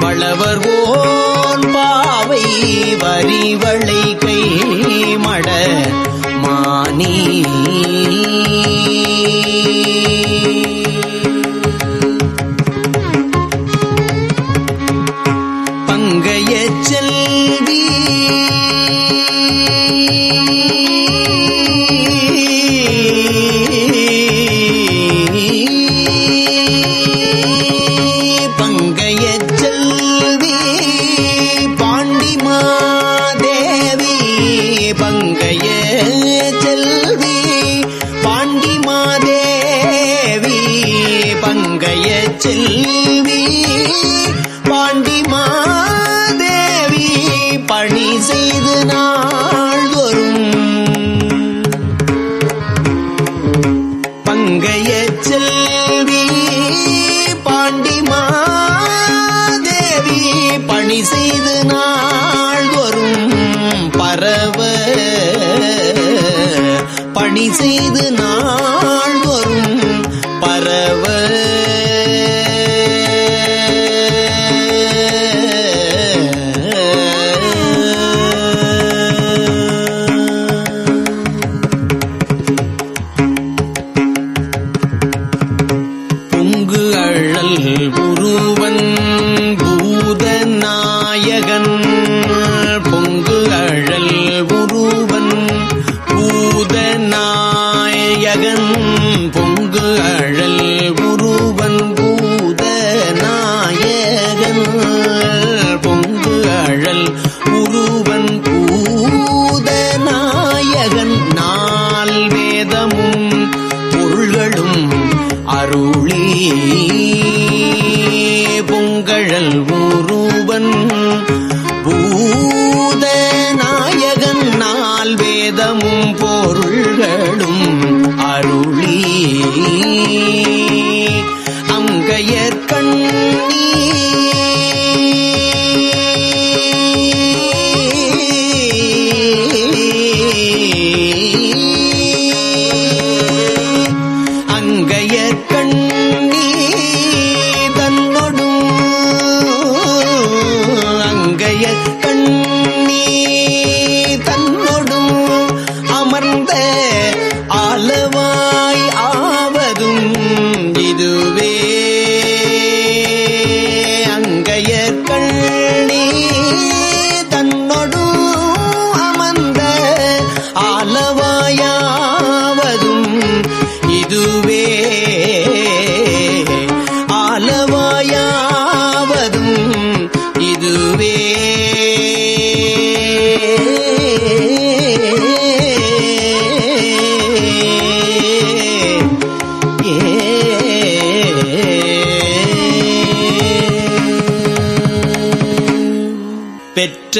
வளவர் own பாவை வரிவளை கை மட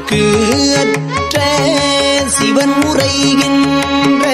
அற்றவர்க்கு அற்ற சிவன் முறைகின்ற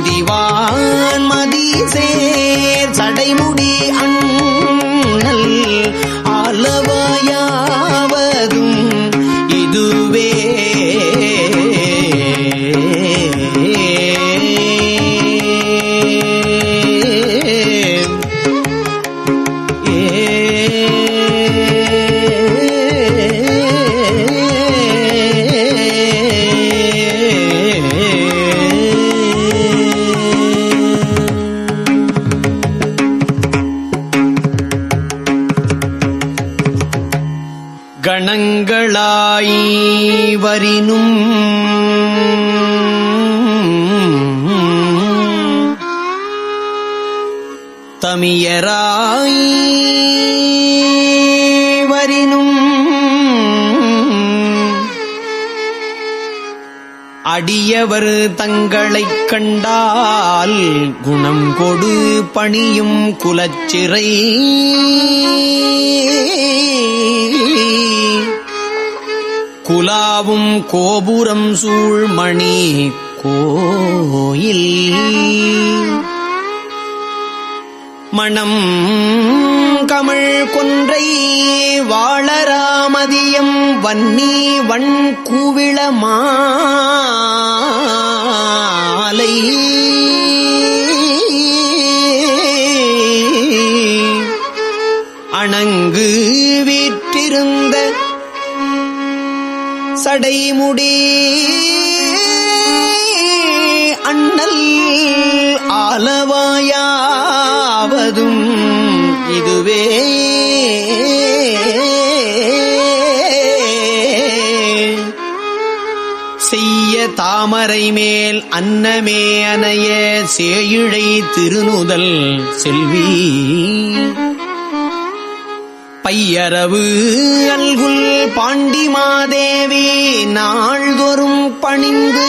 திவான் மதி தமியராய் வரினும் அடியவர் தங்களைக் கண்டால் குணம் கொடு பணியும் குலச்சிறை. குலாவும் கோபுரம் சூழ்மணி கோயில். மணம் கமழ் கொன்றை வாழராமதியம் வன்னி வண் கூவிள மாலை. அணங்கு வீற்றிருந்த சடைமுடி அண்ணல் ஆலவாயா தாமரை மேல் அன்னமே அனைய சேயிழை திருநுதல் செல்வி. பையரவு அல்குல் பாண்டிமாதேவி நாள்தோறும் பணிந்து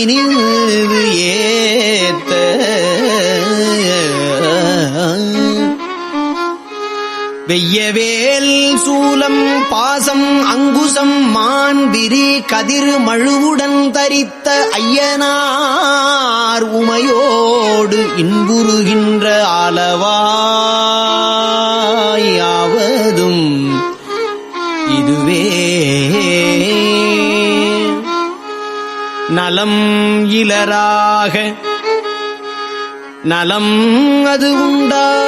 இனிது ஏத்த வெய்யவேல் சூலம் பாசம் அங்குசம் மான்பிரி கதிர் மழுவுடன் தரித்த ஐயனார் உமையோடு இன்புறுகின்ற அளவாயாவதும் இதுவே. நலம் இலராக நலம் அது உண்டா?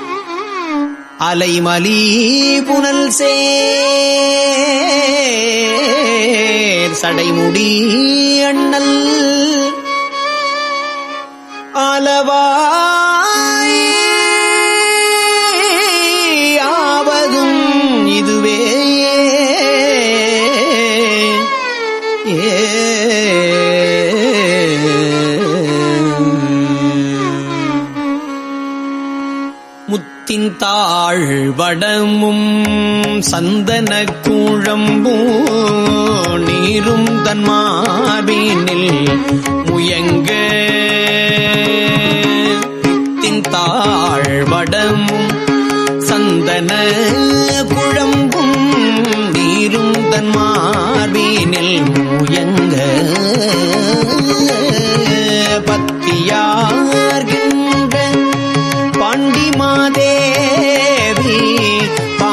அலைமலி புனல் சேர் சடைமுடி அண்ணல். ஆலவாய் முத்தின் தாழ் வடமும் சந்தன கூழம்பூ நீரும் தன்மார்பினில் முயங்க. முத்தின் வடமும் சந்தன குழம்பும் நீரும் தன்மார்பினில் முயங்க.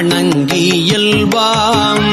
வணங்கியல்வாம்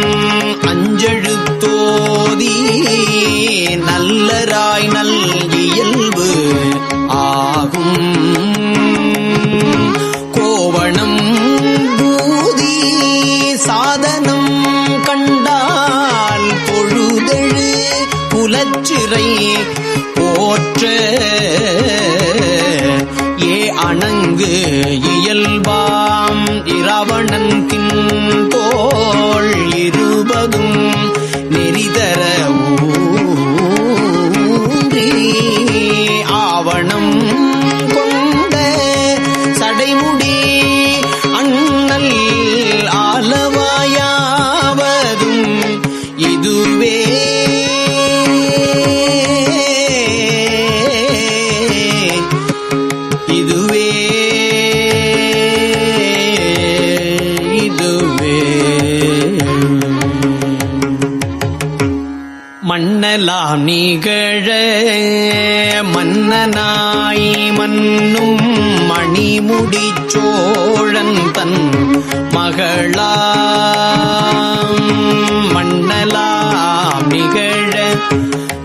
கொண்ட சடைமுடி அண்ணல் ஆலவாயாவதும் இதுவே. இதுவே. இதுவே. மன்னலாம் நீங்கள் சோழன் தன் மகளாம். மன்னலாம் நிகழ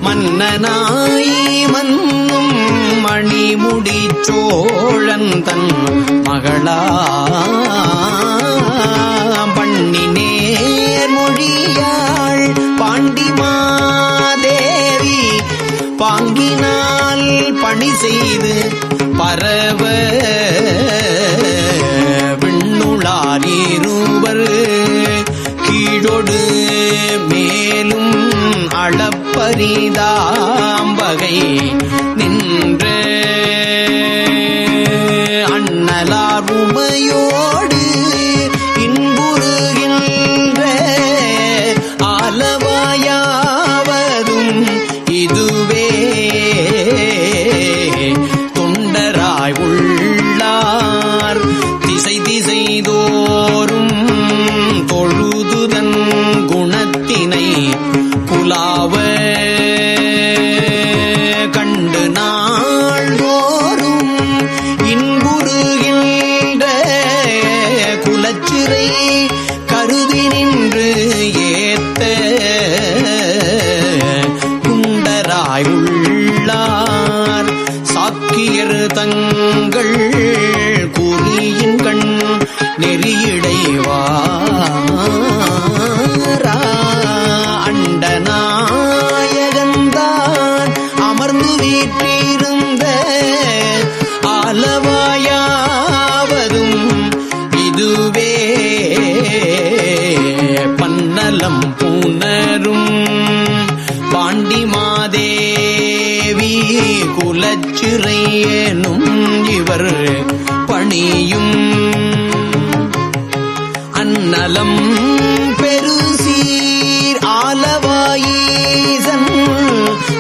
மன்னனாய் மன்னும் மணிமுடி சோழன் தன் மகளா அளப்பரிதாம்பகை நின்ற குலச்சிறையனும் இவர் பணியும். அன்னலம் பெருசீர் ஆலவாயீசன்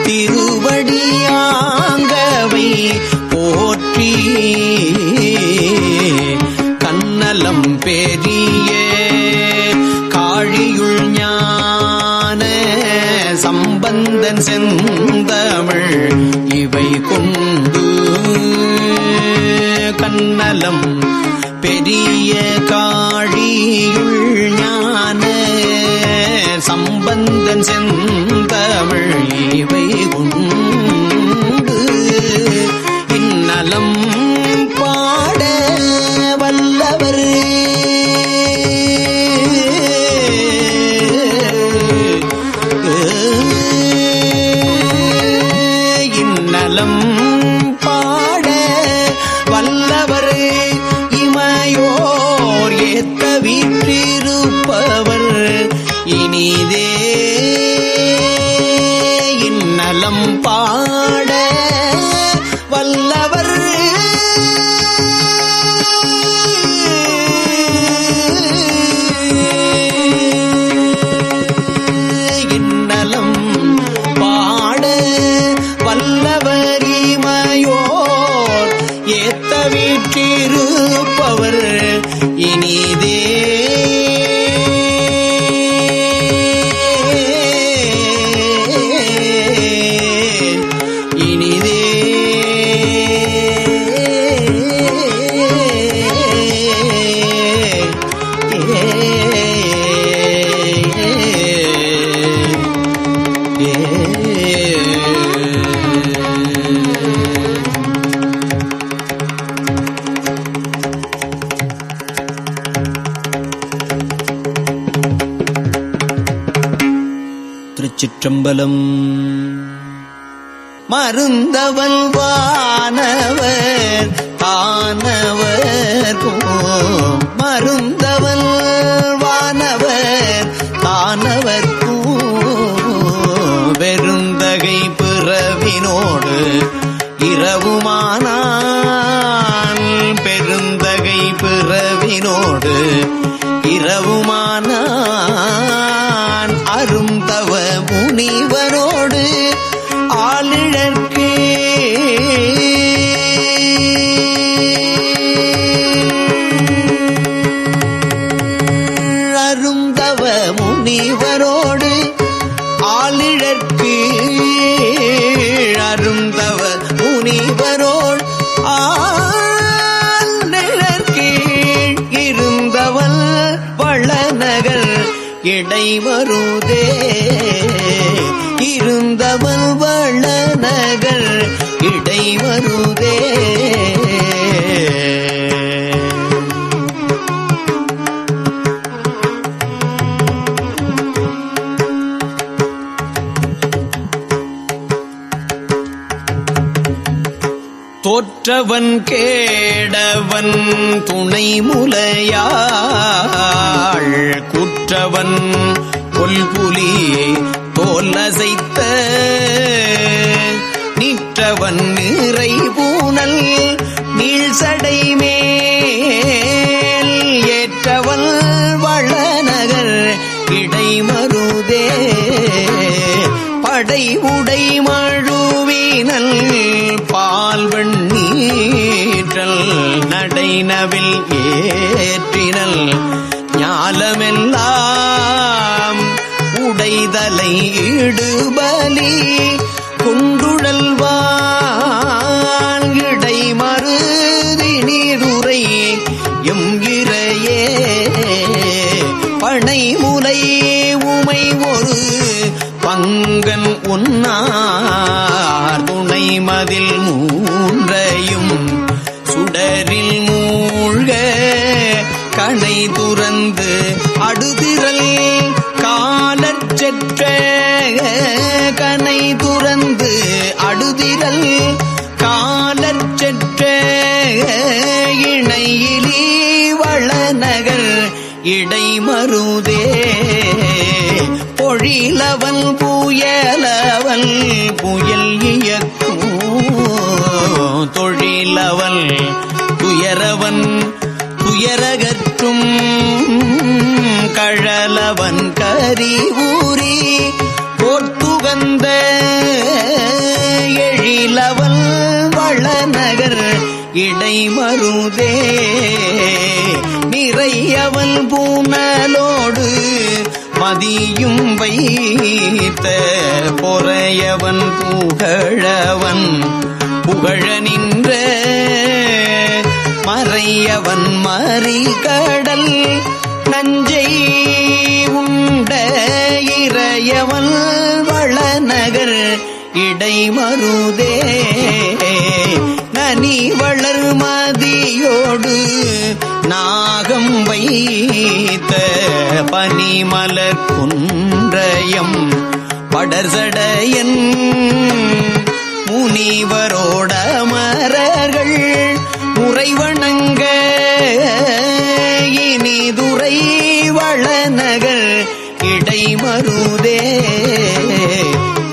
திருவடியாங்கவை போற்றி. கண்ணலம் பெரிய காழியுள் ஞான சம்பந்தன் செந்தமிழ் கண்ணலம் பெரிய காழியுள் ஞான சம்பந்தன் செந்தமிழ் இவை. ஏத்த வீற்றிரு திருச்சிற்றம்பலம் மருந்தவல் வானவர் தானவர். மருந்தவல் வானவர் தானவர். பெருந்தகை பிறவினோடு இரவுமானான் பெருந்தகை பிறவினோடு இரவுமானான் வளநகர் இடைவருதே தோற்றவன் கேடவன் துணை முலையாள் குற்றவன் கொல்புலி தோல் அசைத்த நின்றவன் நிறை பூனல் நீழ்சடை மேல். ஏற்றவன் வளநகர் இடைமருதே. படை உடை மழுவினல் பால் நீற்றல் நடைனவில் ஏற்றினல். ஞாலமெல்லாம் உடைதலை இடுபலி பொன்னார் துணை மதில் மூன்றையும் சுடரில் மூழ்க. கணை துறந்து அடுதிரல் காலச்செற்ற கணை துறந்து அடுதிரல் காலச்செற்ற இணையிலி வளநகர் இடைமருதே. பொழிலவன் புயலவன் புயல் இயக்கும். தொழிலவன் துயரவன் துயரகற்றும். கழலவன் கரி ஊறி போர்த்துகந்த எழிலவன் வளநகர் இடைமருதே. நிறையவன் பூன மதியும் வைத்த பொறையவன் புகழவன் புகழ நின்ற மறையவன் மறிகடல் நஞ்சை உண்ட இறையவன் வளநகர் இடைமருதே. நனி வளர் மதியோடு நாகம் வைத்த பனிமலர் குன்றயம் படர்சடையன் முனிவரோட மரர்கள் முறைவணங்க இனிதுரை வளநகர் இடைமருதே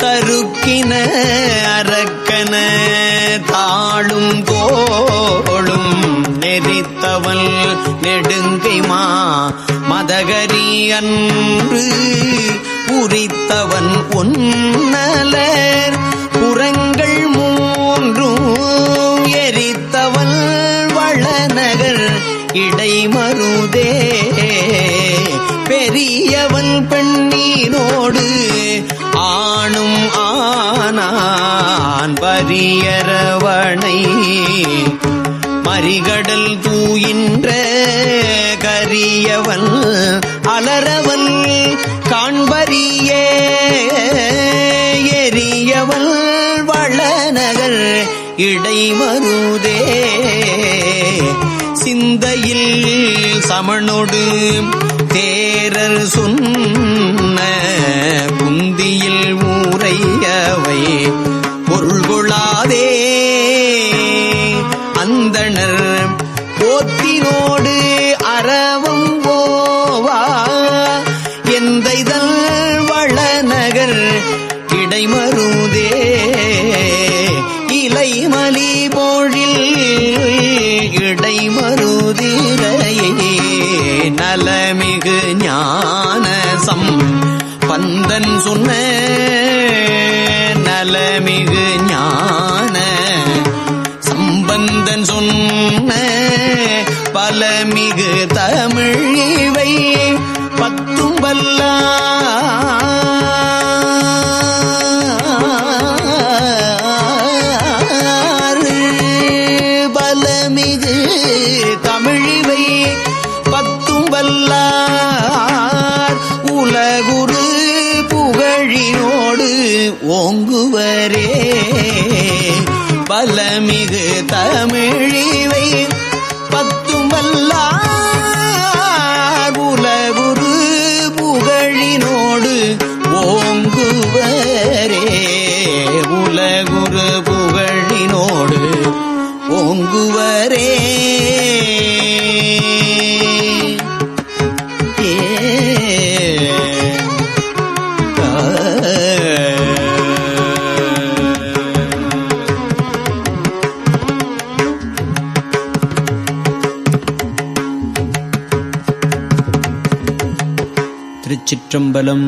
தருக்கின அரக்கன தாழும் தோளும் நெடுங்கைமா மதகரி அன்று உரித்தவன் ஒன்னலர் புறங்கள் மூன்றும் எரித்தவள் வளநகர். இடைமருதே. பெரியவன் பெண்ணீரோடு ஆணும் ஆனான். பரியரவணை கரிகடல் தூயின்ற கரியவன் அலரவன் காண்பரிய எரியவன் வளநகர் இடைமருதே. சிந்தையில் சமணொடு தேரர் சொன்ன ven me nena. வல்லமிகு தமிழிவே चम्बलम्